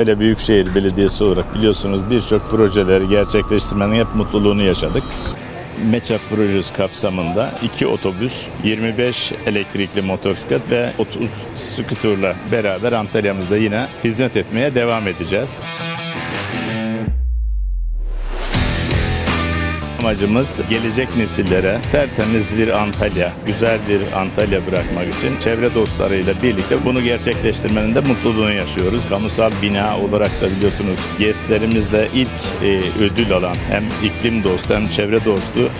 Antalya Büyükşehir Belediyesi olarak biliyorsunuz birçok projeleri gerçekleştirmenin hep mutluluğunu yaşadık. MEÇAP projesi kapsamında 2 otobüs, 25 elektrikli motosiklet ve 30 skuterla beraber Antalya'mızda yine hizmet etmeye devam edeceğiz. Amacımız gelecek nesillere tertemiz bir Antalya, güzel bir Antalya bırakmak için çevre dostlarıyla birlikte bunu gerçekleştirmenin de mutluluğunu yaşıyoruz. Kamusal bina olarak da biliyorsunuz GES'lerimizde ilk e, ödül alan hem iklim dostu hem çevre dostu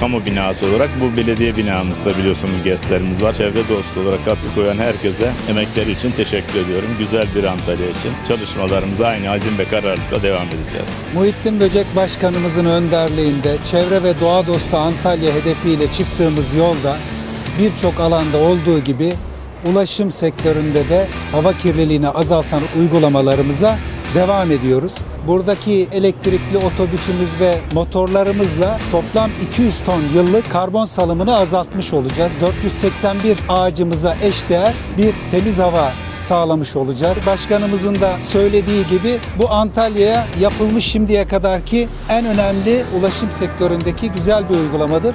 kamu binası olarak bu belediye binamızda biliyorsunuz GES'lerimiz var. Çevre dostu olarak katkı koyan herkese emekleri için teşekkür ediyorum. Güzel bir Antalya için çalışmalarımıza aynı azim ve kararlılıkla devam edeceğiz. Muhittin Böcek Başkanımızın önderliğinde çevre ve doğa dostu Antalya hedefiyle çıktığımız yolda birçok alanda olduğu gibi ulaşım sektöründe de hava kirliliğini azaltan uygulamalarımıza devam ediyoruz. Buradaki elektrikli otobüsümüz ve motorlarımızla toplam 200 ton yıllık karbon salımını azaltmış olacağız. 481 ağacımıza eşdeğer bir temiz hava sağlamış olacağız. Başkanımızın da söylediği gibi bu Antalya'ya yapılmış şimdiye kadarki en önemli ulaşım sektöründeki güzel bir uygulamadır.